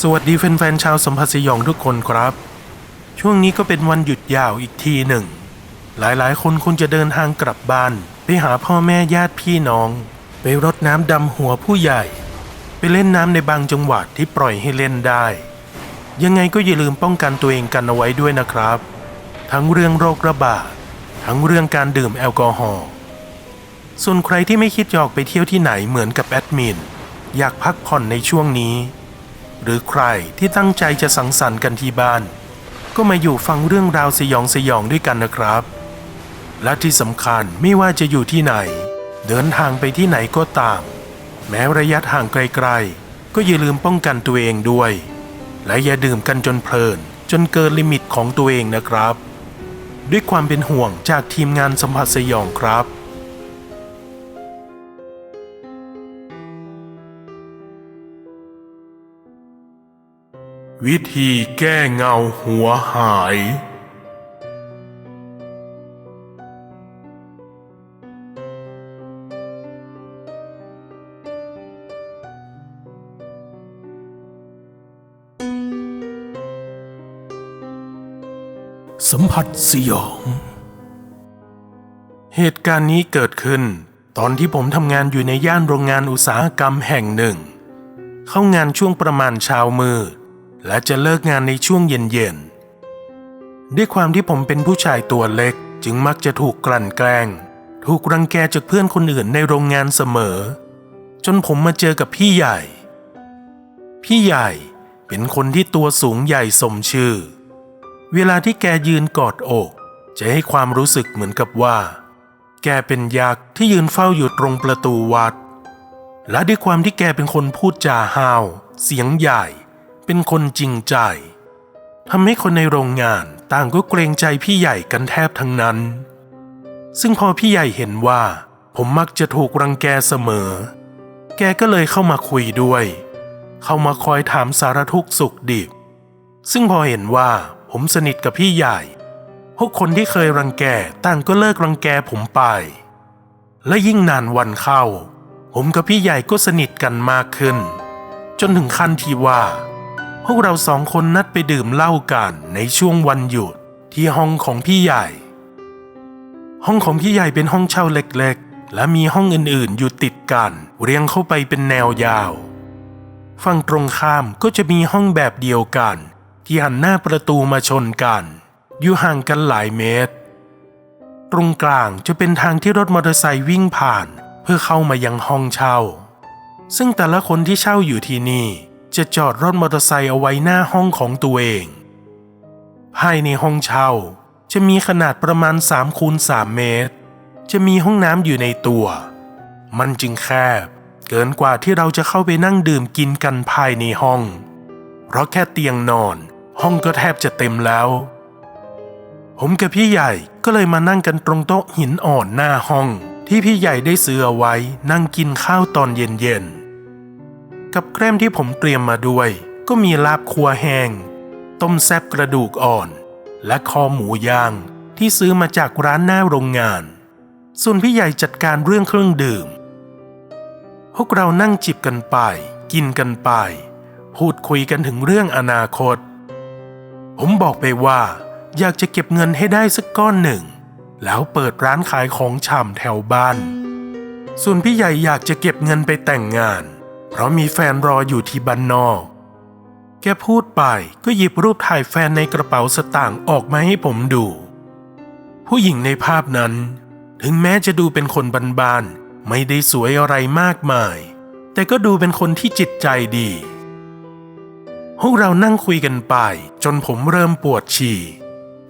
สวัสดีแฟนๆชาวสัมผัสสยองทุกคนครับ ช่วงนี้ก็เป็นวันหยุดยาวอีกทีหนึ่ง หลายๆ คนคงจะเดินทางกลับบ้าน ไปหาพ่อแม่ญาติพี่น้อง ไปรดน้ำดำหัวผู้ใหญ่ ไปเล่นน้ำในบางจังหวัดที่ปล่อยให้เล่นได้ ยังไงก็อย่าลืมป้องกันตัวเองกันเอาไว้ด้วยนะครับ ทั้งเรื่องโรคระบาดทั้งเรื่องการดื่มแอลกอฮอล์ส่วนใครที่ไม่คิดจะออกไปเที่ยวที่ไหนเหมือนกับแอดมินอยากพักผ่อนในช่วงนี้ หรือใครที่ตั้งใจจะสังสรรค์กันที่บ้าน ก็มาอยู่ฟังเรื่องราวสยองสยองด้วยกันนะครับ และที่สำคัญไม่ว่าจะอยู่ที่ไหน เดินทางไปที่ไหนก็ตาม แม้ระยะทางไกลๆ ก็อย่าลืมป้องกันตัวเองด้วย และอย่าดื่มกันจนเพลิน จนเกินลิมิตของตัวเองนะครับ ด้วยความเป็นห่วงจากทีมงานสัมผัสสยองครับ วิธีแก้เงาหัวหาย สัมผัสสยอง เหตุการณ์นี้เกิดขึ้น ตอนที่ผมทำงานอยู่ในย่านโรงงานอุตสาหกรรมแห่งหนึ่ง เข้างานช่วงประมาณเช้ามืด และจะเลิกงานในช่วงเย็นๆ ด้วยความที่ผมเป็นผู้ชายตัวเล็กจึงมักจะถูกกลั่นแกล้ง ถูกรังแกจากเพื่อนคนอื่นในโรงงานเสมอ จนผมมาเจอกับพี่ใหญ่ พี่ใหญ่เป็นคนที่ตัวสูงใหญ่สมชื่อ เวลาที่แกยืนกอดอก จะให้ความรู้สึกเหมือนกับว่า แกเป็นยักษ์ที่ยืนเฝ้าอยู่ตรงประตูวัด และด้วยความที่แกเป็นคนพูดจาห้าว เสียงใหญ่ เป็นคนจริงใจทำให้คนในโรงงานต่างก็เกรงใจพี่ใหญ่กันแทบทั้งนั้น ซึ่งพอพี่ใหญ่เห็นว่า ผมมักจะถูกรังแกเสมอ แกก็เลยเข้ามาคุยด้วย เข้ามาคอยถามสารทุกข์สุขดิบ ซึ่งพอเห็นว่าผมสนิทกับพี่ใหญ่ พวกคนที่เคยรังแกต่างก็เลิกรังแกผมไป และยิ่งนานวันเข้า ผมกับพี่ใหญ่ก็สนิทกันมากขึ้น จนถึงขั้นที่ว่า พวกเราสองคนนัดไปดื่มเหล้ากันในช่วงวันหยุดที่ห้องของพี่ใหญ่ ห้องของพี่ใหญ่เป็นห้องเช่าเล็กๆ และมีห้องอื่นๆอยู่ติดกัน เรียงเข้าไปเป็นแนวยาว ฝั่งตรงข้ามก็จะมีห้องแบบเดียวกัน ที่หันหน้าประตูมาชนกัน อยู่ห่างกันหลายเมตร ตรงกลางจะเป็นทางที่รถมอเตอร์ไซค์วิ่งผ่าน เพื่อเข้ามายังห้องเช่า ซึ่งแต่ละคนที่เช่าอยู่ที่นี่ จะจอดรถมอเตอร์ไซค์เอาไว้หน้าห้องของตัวเอง ภายในห้องเช่าจะมีขนาดประมาณ3คูณ3เมตร จะมีห้องน้ำอยู่ในตัว มันจึงแคบ เกินกว่าที่เราจะเข้าไปนั่งดื่มกินกันภายในห้อง เพราะแค่เตียงนอน ห้องก็แทบจะเต็มแล้ว ผมกับพี่ใหญ่ก็เลยมานั่งกันตรงโต๊ะหินอ่อนหน้าห้อง ที่พี่ใหญ่ได้ซื้อเอาไว้นั่งกินข้าวตอนเย็นๆ กับแกล้มที่ผมเตรียมมาด้วย ก็มีลาบครัวแห้ง ต้มแซบกระดูกอ่อน และคอหมูย่างที่ซื้อมาจากร้านหน้าโรงงาน ส่วนพี่ใหญ่จัดการเรื่องเครื่องดื่ม พวกเรานั่งจิบกันไป กินกันไป พูดคุยกันถึงเรื่องอนาคต ผมบอกไปว่า อยากจะเก็บเงินให้ได้สักก้อนหนึ่ง แล้วเปิดร้านขายของชำแถวบ้าน ส่วนพี่ใหญ่อยากจะเก็บเงินไปแต่งงาน เพราะมีแฟนรออยู่ที่บ้านนอก แกพูดไปก็หยิบรูปถ่ายแฟนในกระเป๋าสตางค์ออกมาให้ผมดู ผู้หญิงในภาพนั้น ถึงแม้จะดูเป็นคนบ้านๆไม่ได้สวยอะไรมากมาย แต่ก็ดูเป็นคนที่จิตใจดีพวกเรานั่งคุยกันไป จนผมเริ่มปวดฉี่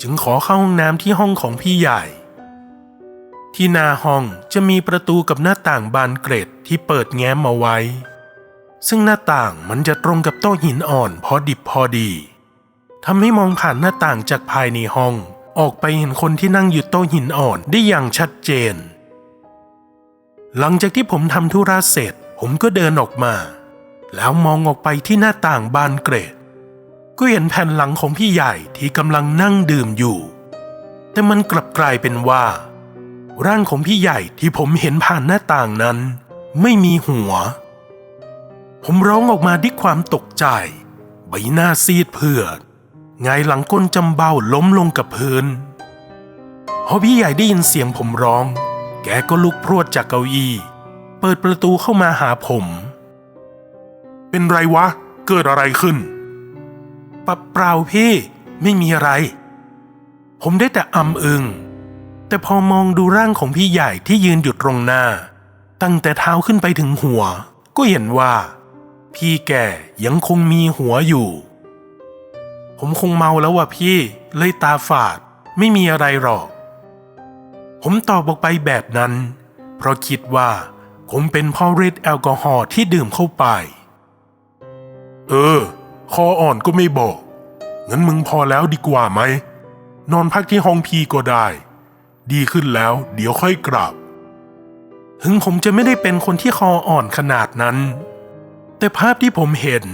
จึงขอเข้าห้องน้ำที่ห้องของพี่ใหญ่ ที่หน้าห้องจะมีประตูกับหน้าต่างบานเกร็ดที่เปิดแง้มเอาไว้ ซึ่งหน้าต่างมันจะตรงกับโต๊ะหินอ่อนพอดิบพอดีทำให้มองผ่านหน้าต่างจากภายในห้อง ออกไปเห็นคนที่นั่งอยู่โต๊ะหินอ่อนได้อย่างชัดเจน หลังจากที่ผมทำธุระเสร็จ ผมก็เดินออกมา แล้วมองออกไปที่หน้าต่างบานเกรด ก็เห็นแผ่นหลังของพี่ใหญ่ที่กำลังนั่งดื่มอยู่ แต่มันกลับกลายเป็นว่า ร่างของพี่ใหญ่ที่ผมเห็นผ่านหน้าต่างนั้น ไม่มีหัว ผมร้องออกมาด้วยความตกใจ ใบหน้าซีดเผือดไงายหลังก้นจำเบ้าล้มลงกับพื้นพอพี่ใหญ่ได้ยินเสียงผมร้อง แกก็ลุกพรวดจากเก้าอี้ เปิดประตูเข้ามาหาผม เป็นไรวะ เกิดอะไรขึ้นปะเปล่าพี่ไม่มีอะไร ผมได้แต่อำอึง แต่พอมองดูร่างของพี่ใหญ่ที่ยืนอยู่ตรงหน้า ตั้งแต่เท้าขึ้นไปถึงหัว ก็เห็นว่า พี่แกยังคงมีหัวอยู่ ผมคงเมาแล้วว่ะพี่ เลยตาฝาด ไม่มีอะไรหรอก ผมตอบออกไปแบบนั้น เพราะคิดว่าผมเป็นเพ่อฤทธิ์แอลกอฮอล์ที่ดื่มเข้าไป เออ คออ่อนก็ไม่บอก งั้นมึงพอแล้วดีกว่าไหม นอนพักที่ห้องพีก็ได้ ดีขึ้นแล้วเดี๋ยวค่อยกลับ ถึงผมจะไม่ได้เป็นคนที่คออ่อนขนาดนั้น แต่ภาพที่ผมเห็น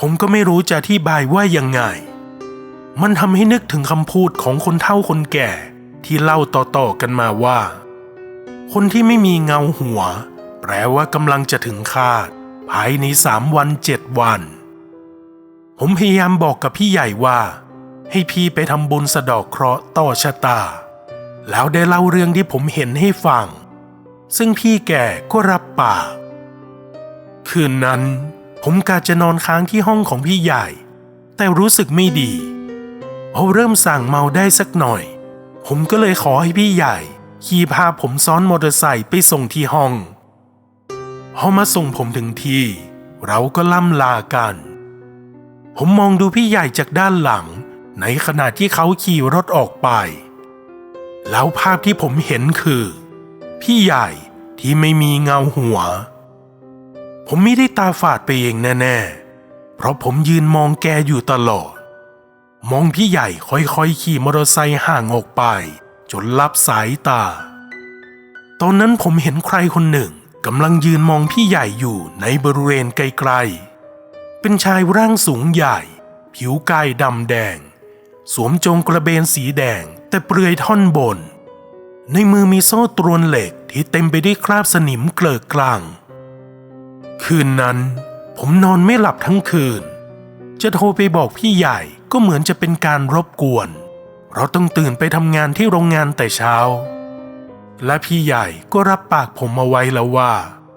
ผมก็ไม่รู้จะอธิบายว่ายังไง มันทำให้นึกถึงคำพูดของคนเฒ่าคนแก่ที่เล่าต่อๆกันมาว่า คนที่ไม่มีเงาหัว แปลว่ากำลังจะถึงคาด ภายในสามวันเจ็ดวัน ผมพยายามบอกกับพี่ใหญ่ว่า ให้พี่ไปทำบุญสะดอกเคราะห์ต่อชะตา แล้วได้เล่าเรื่องที่ผมเห็นให้ฟัง ซึ่งพี่แก่ก็รับปาก คืนนั้น ผมกะจะนอนค้างที่ห้องของพี่ใหญ่ แต่รู้สึกไม่ดีพอเริ่มสั่งเมาได้สักหน่อย ผมก็เลยขอให้พี่ใหญ่ ขี่พาผมซ้อนมอเตอร์ไซค์ไปส่งที่ห้องพอมาส่งผมถึงที่ เราก็ล่ำลากัน ผมมองดูพี่ใหญ่จากด้านหลัง ในขณะที่เขาขี่รถออกไป แล้วภาพที่ผมเห็นคือ พี่ใหญ่ที่ไม่มีเงาหัว ผมไม่ได้ตาฝาดไปเองแน่ๆ เพราะผมยืนมองแกอยู่ตลอด มองพี่ใหญ่ค่อยๆ ขี่มอเตอร์ไซค์ห่างออกไป จนลับสายตา ตอนนั้นผมเห็นใครคนหนึ่งกำลังยืนมองพี่ใหญ่อยู่ในบริเวณไกลๆ เป็นชายร่างสูงใหญ่ ผิวกายดำแดง สวมจงกระเบนสีแดง แต่เปลือยท่อนบน ในมือมีโซ่ตรวนเหล็กที่เต็มไปด้วยคราบสนิมเกลือกลาง คืนนั้น ผมนอนไม่หลับทั้งคืน จะโทรไปบอกพี่ใหญ่ก็เหมือนจะเป็นการรบกวน เราต้องตื่นไปทำงานที่โรงงานแต่เช้า และพี่ใหญ่ก็รับปากผมเอาไว้แล้วว่า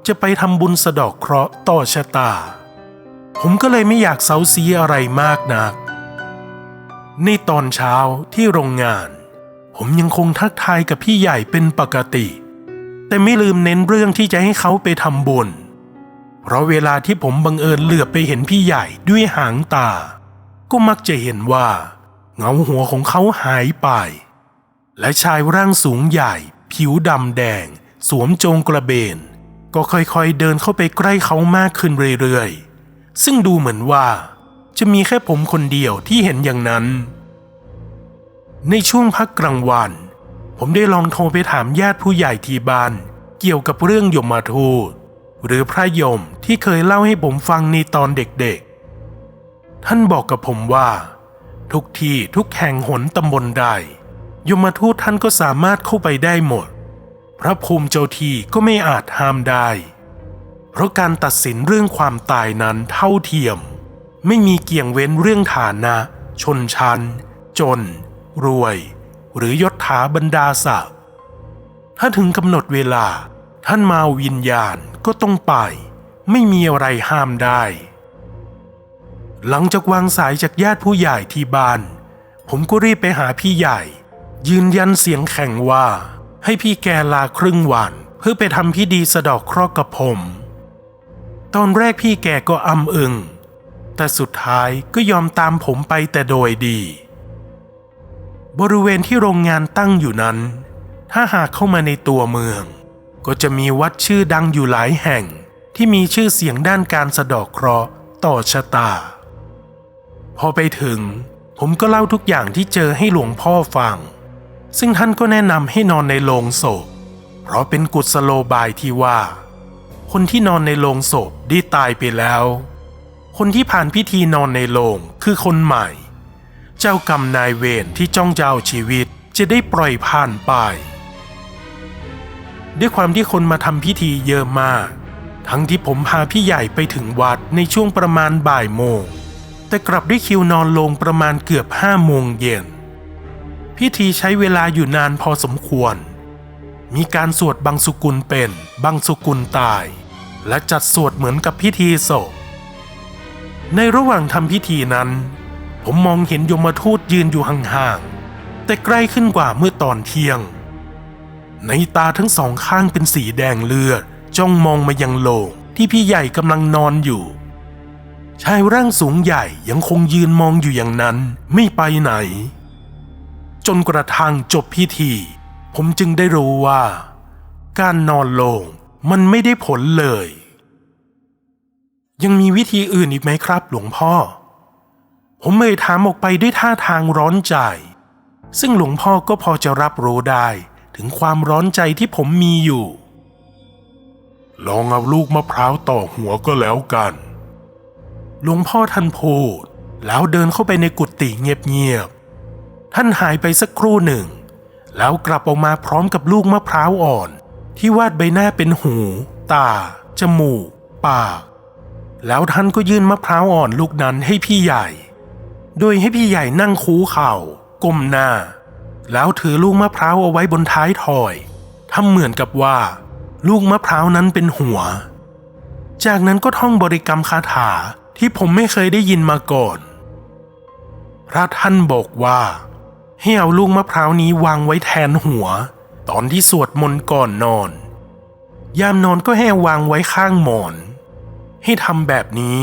จะไปทำบุญสะดอกเคราะห์ต่อชะตา ผมก็เลยไม่อยากเซาซีอะไรมากนัก ในตอนเช้าที่โรงงาน ผมยังคงทักทายกับพี่ใหญ่เป็นปกติ แต่ไม่ลืมเน้นเรื่องที่จะให้เขาไปทำบุญ เพราะเวลาที่ผมบังเอิญเหลือบไปเห็นพี่ใหญ่ด้วยหางตา ก็มักจะเห็นว่า เงาหัวของเขาหายไป และชายร่างสูงใหญ่ ผิวดำแดง สวมโจงกระเบน ก็ค่อยๆเดินเข้าไปใกล้เขามากขึ้นเรื่อยๆ ซึ่งดูเหมือนว่า จะมีแค่ผมคนเดียวที่เห็นอย่างนั้น ในช่วงพักกลางวัน ผมได้ลองโทรไปถามญาติผู้ใหญ่ที่บ้านเกี่ยวกับเรื่องยมทูต หรือพระยมที่เคยเล่าให้ผมฟังในตอนเด็กๆ ท่านบอกกับผมว่า ทุกที่ทุกแห่งหนตำบลใดยมทูตท่านก็สามารถเข้าไปได้หมด พระภูมิเจ้าที่ก็ไม่อาจห้ามได้ เพราะการตัดสินเรื่องความตายนั้นเท่าเทียม ไม่มีเกี่ยงเว้นเรื่องฐานะ ชนชั้น จน รวย หรือยศถาบรรดาศักดิ์ถ้าถึงกำหนดเวลาท่านมาวิญญาณ ก็ต้องไป ไม่มีอะไรห้ามได้ หลังจากวางสายจากญาติผู้ใหญ่ที่บ้าน ผมก็รีบไปหาพี่ใหญ่ ยืนยันเสียงแข็งว่า ให้พี่แกลาครึ่งวัน เพื่อไปทำพิธีสะดอกเคราะห์กับผม ตอนแรกพี่แกก็อำอึง แต่สุดท้ายก็ยอมตามผมไปแต่โดยดี บริเวณที่โรงงานตั้งอยู่นั้น ถ้าหากเข้ามาในตัวเมือง ก็จะมีวัดชื่อดังอยู่หลายแห่ง ที่มีชื่อเสียงด้านการสะดอกเคราะห์ต่อชะตา พอไปถึง ผมก็เล่าทุกอย่างที่เจอให้หลวงพ่อฟัง ซึ่งท่านก็แนะนำให้นอนในโลงศพ เพราะเป็นกุศโลบายที่ว่า คนที่นอนในโลงศพได้ตายไปแล้ว คนที่ผ่านพิธีนอนในโลงคือคนใหม่ เจ้ากรรมนายเวรที่จ้องจะเอาชีวิตจะได้ปล่อยผ่านไป ด้วยความที่คนมาทำพิธีเยอะมาก ทั้งที่ผมพาพี่ใหญ่ไปถึงวัดในช่วงประมาณบ่ายโมง แต่กลับได้คิวนอนลงประมาณเกือบห้าโมงเย็น พิธีใช้เวลาอยู่นานพอสมควร มีการสวดบางสุกุลเป็นบางสุกุลตาย และจัดสวดเหมือนกับพิธีศพ ในระหว่างทำพิธีนั้น ผมมองเห็นยมทูตยืนอยู่ห่างๆแต่ใกล้ขึ้นกว่าเมื่อตอนเที่ยง ในตาทั้งสองข้างเป็นสีแดงเลือด จ้องมองมายังโลงที่พี่ใหญ่กำลังนอนอยู่ ชายร่างสูงใหญ่ยังคงยืนมองอยู่อย่างนั้นไม่ไปไหน จนกระทั่งจบพิธี ผมจึงได้รู้ว่า การนอนโลงมันไม่ได้ผลเลย ยังมีวิธีอื่นอีกไหมครับ หลวงพ่อ ผมเอ่ยถามออกไปด้วยท่าทางร้อนใจ ซึ่งหลวงพ่อก็พอจะรับรู้ได้ ถึงความร้อนใจที่ผมมีอยู่ ลองเอาลูกมะพร้าวต่อหัวก็แล้วกันหลวงพ่อท่านพูด แล้วเดินเข้าไปในกุฏิเงียบๆ ท่านหายไปสักครู่หนึ่ง แล้วกลับออกมาพร้อมกับลูกมะพร้าวอ่อน ที่วาดใบหน้าเป็นหู ตา จมูก ปาก แล้วท่านก็ยื่นมะพร้าวอ่อนลูกนั้นให้พี่ใหญ่ โดยให้พี่ใหญ่นั่งคูเข่าก้มหน้า แล้วถือลูกมะพร้าวเอาไว้บนท้ายถอยทำเหมือนกับว่า ลูกมะพร้าวนั้นเป็นหัว จากนั้นก็ท่องบริกรรมคาถาที่ผมไม่เคยได้ยินมาก่อน พระท่านบอกว่า ให้เอาลูกมะพร้าวนี้วางไว้แทนหัว ตอนที่สวดมนต์ก่อนนอน ยามนอนก็ให้วางไว้ข้างหมอน ให้ทำแบบนี้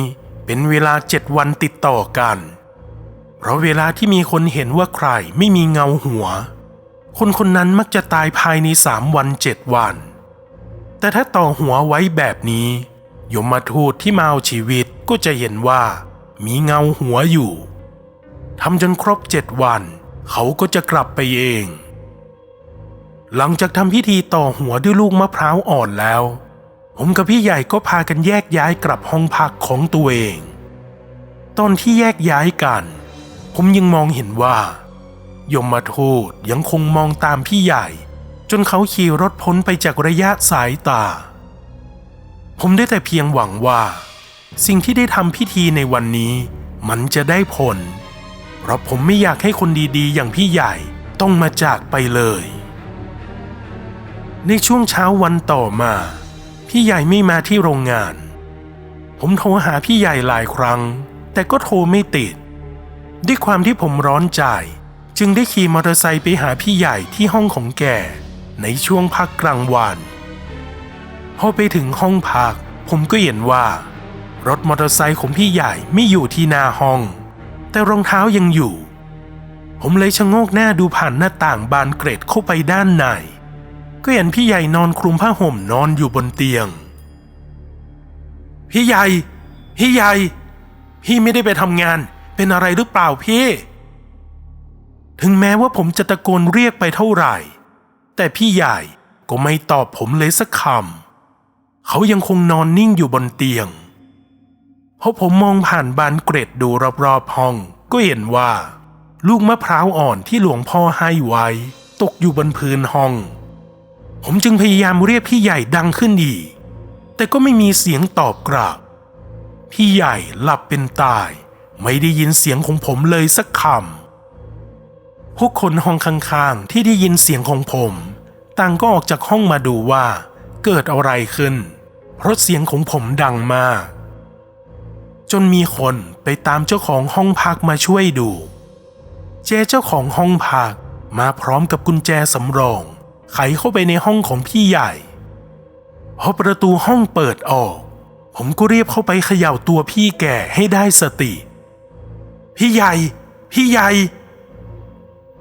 เป็นเวลาเจ็ดวันติดต่อกัน เพราะเวลาที่มีคนเห็นว่าใครไม่มีเงาหัว คนคนนั้นมักจะตายภายในสามวันเจ็ดวัน แต่ถ้าต่อหัวไว้แบบนี้ ยมมาทูตที่มาเอาชีวิตก็จะเห็นว่า มีเงาหัวอยู่ทำจนครบเจ็ดวัน เขาก็จะกลับไปเอง หลังจากทำพิธีต่อหัวด้วยลูกมะพร้าวอ่อนแล้ว ผมกับพี่ใหญ่ก็พากันแยกย้ายกลับห้องพักของตัวเอง ตอนที่แยกย้ายกัน ผมยังมองเห็นว่า ยมมาทูตยังคงมองตามพี่ใหญ่ จนเขาขี่รถพ้นไปจากระยะสายตา ผมได้แต่เพียงหวังว่า สิ่งที่ได้ทำพิธีในวันนี้มันจะได้ผล เพราะผมไม่อยากให้คนดีๆ อย่างพี่ใหญ่ต้องมาจากไปเลย ในช่วงเช้าวันต่อมา พี่ใหญ่ไม่มาที่โรงงาน ผมโทรหาพี่ใหญ่หลายครั้ง แต่ก็โทรไม่ติด ด้วยความที่ผมร้อนใจ จึงได้ขี่มอเตอร์ไซค์ไปหาพี่ใหญ่ที่ห้องของแก ในช่วงพักกลางวันพอไปถึงห้องพัก ผมก็เห็นว่า รถมอเตอร์ไซค์ของพี่ใหญ่ไม่อยู่ที่หน้าห้อง แต่รองเท้ายังอยู่ ผมเลยชะโงกหน้าดูผ่านหน้าต่างบานเกรดเข้าไปด้านใน ก็เห็นพี่ใหญ่นอนคลุมผ้าห่มนอนอยู่บนเตียง พี่ใหญ่ พี่ใหญ่ พี่ไม่ได้ไปทำงาน เป็นอะไรหรือเปล่าพี่ ถึงแม้ว่าผมจะตะโกนเรียกไปเท่าไหร่ แต่พี่ใหญ่ก็ไม่ตอบผมเลยสักคำ เขายังคงนอนนิ่งอยู่บนเตียง เพราะผมมองผ่านบานเกร็ดดูรอบๆห้องก็เห็นว่า ลูกมะพร้าวอ่อนที่หลวงพ่อให้ไว้ ตกอยู่บนพื้นห้อง ผมจึงพยายามเรียกพี่ใหญ่ดังขึ้นอีกแต่ก็ไม่มีเสียงตอบกลับ พี่ใหญ่หลับเป็นตาย ไม่ได้ยินเสียงของผมเลยสักคำพวกคนห้องข้างๆที่ได้ยินเสียงของผม ต่างก็ออกจากห้องมาดูว่า เกิดอะไรขึ้น เพราะเสียงของผมดังมาก จนมีคนไปตามเจ้าของห้องพักมาช่วยดู เจเจ้าของห้องพักมาพร้อมกับกุญแจสำรอง ไขเข้าไปในห้องของพี่ใหญ่พอประตูห้องเปิดออก ผมก็เรียบเข้าไปเขย่าตัวพี่แก่ให้ได้สติ พี่ใหญ่ พี่ใหญ่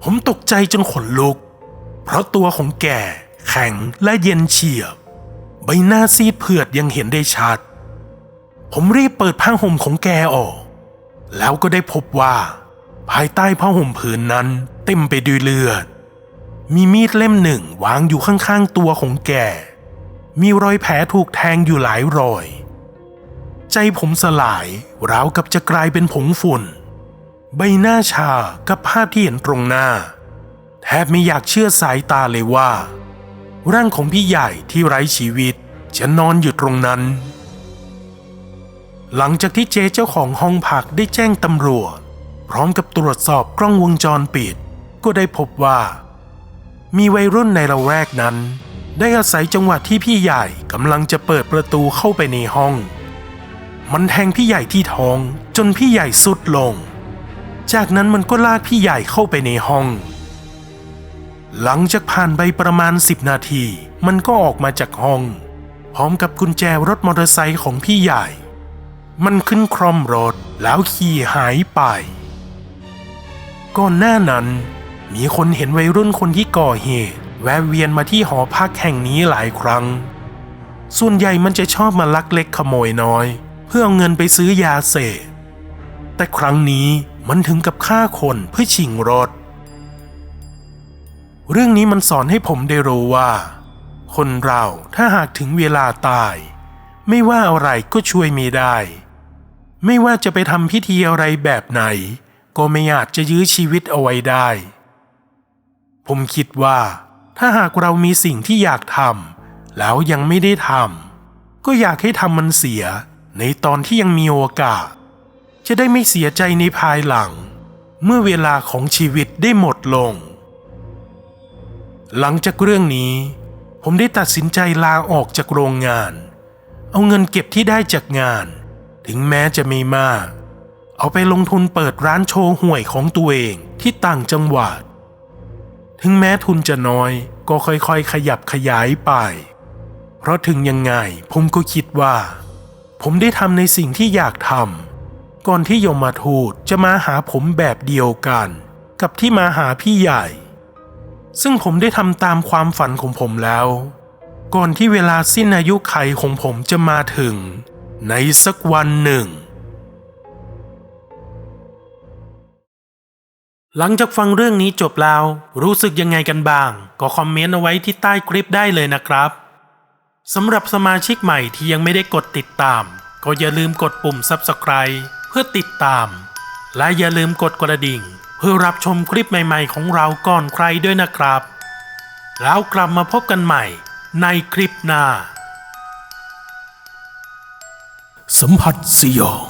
ผมตกใจจนขนลุก เพราะตัวของแกแข็งและเย็นเฉียบ ใบหน้าซีดเผือดยังเห็นได้ชัด ผมรีบเปิดผ้าห่มของแกออก แล้วก็ได้พบว่า ภายใต้ผ้าห่มผืนนั้นเต็มไปด้วยเลือด มีมีดเล่มหนึ่งวางอยู่ข้างๆตัวของแก มีรอยแผลถูกแทงอยู่หลายรอย ใจผมสลายราวกับจะกลายเป็นผงฝุ่น ใบหน้าชากับภาพที่เห็นตรงหน้า แทบไม่อยากเชื่อสายตาเลยว่า ร่างของพี่ใหญ่ที่ไร้ชีวิตจะนอนอยู่ตรงนั้น หลังจากที่เจ๊เจ้าของห้องพักได้แจ้งตำรวจ พร้อมกับตรวจสอบกล้องวงจรปิด ก็ได้พบว่า มีวัยรุ่นในละแวกนั้น ได้อาศัยจังหวะที่พี่ใหญ่กำลังจะเปิดประตูเข้าไปในห้อง มันแทงพี่ใหญ่ที่ท้องจนพี่ใหญ่สุดลง จากนั้นมันก็ลากพี่ใหญ่เข้าไปในห้อง หลังจากผ่านไปประมาณ10นาที มันก็ออกมาจากห้อง พร้อมกับกุญแจรถมอเตอร์ไซค์ของพี่ใหญ่ มันขึ้นคร่อมรถแล้วขี่หายไป ก่อนหน้านั้น มีคนเห็นวัยรุ่นคนที่ก่อเหตุ แวะเวียนมาที่หอพักแห่งนี้หลายครั้ง ส่วนใหญ่มันจะชอบมาลักเล็กขโมยน้อย เพื่อเอาเงินไปซื้อยาเสพแต่ครั้งนี้ มันถึงกับฆ่าคนเพื่อชิงรถ เรื่องนี้มันสอนให้ผมได้รู้ว่า คนเราถ้าหากถึงเวลาตาย ไม่ว่าอะไรก็ช่วยไม่ได้ ไม่ว่าจะไปทำพิธีอะไรแบบไหน ก็ไม่อาจจะยื้อชีวิตเอาไว้ได้ ผมคิดว่า ถ้าหากเรามีสิ่งที่อยากทำแล้วยังไม่ได้ทำก็อยากให้ทำมันเสียในตอนที่ยังมีโอกาส จะได้ไม่เสียใจในภายหลัง เมื่อเวลาของชีวิตได้หมดลง หลังจากเรื่องนี้ ผมได้ตัดสินใจลาออกจากโรงงาน เอาเงินเก็บที่ได้จากงาน ถึงแม้จะไม่มาก เอาไปลงทุนเปิดร้านโชว์หวยของตัวเองที่ต่างจังหวัด ถึงแม้ทุนจะน้อยก็ค่อยๆ ขยับขยายไป เพราะถึงยังไงผมก็คิดว่า ผมได้ทำในสิ่งที่อยากทำ ก่อนที่ยมทูตจะมาหาผมแบบเดียวกัน กับที่มาหาพี่ใหญ่ ซึ่งผมได้ทำตามความฝันของผมแล้ว ก่อนที่เวลาสิ้นอายุไขของผมจะมาถึง ในสักวันหนึ่ง หลังจากฟังเรื่องนี้จบแล้ว รู้สึกยังไงกันบ้าง ก็คอมเมนต์เอาไว้ที่ใต้คลิปได้เลยนะครับสำหรับสมาชิกใหม่ที่ยังไม่ได้กดติดตาม ก็อย่าลืมกดปุ่ม Subscribe พื่อติดตาม และอย่าลืมกดกระดิ่ง เพื่อรับชมคลิปใหม่ๆของเราก่อนใครด้วยนะครับ แล้วกลับมาพบกันใหม่ในคลิปหน้า สัมผัสสยอง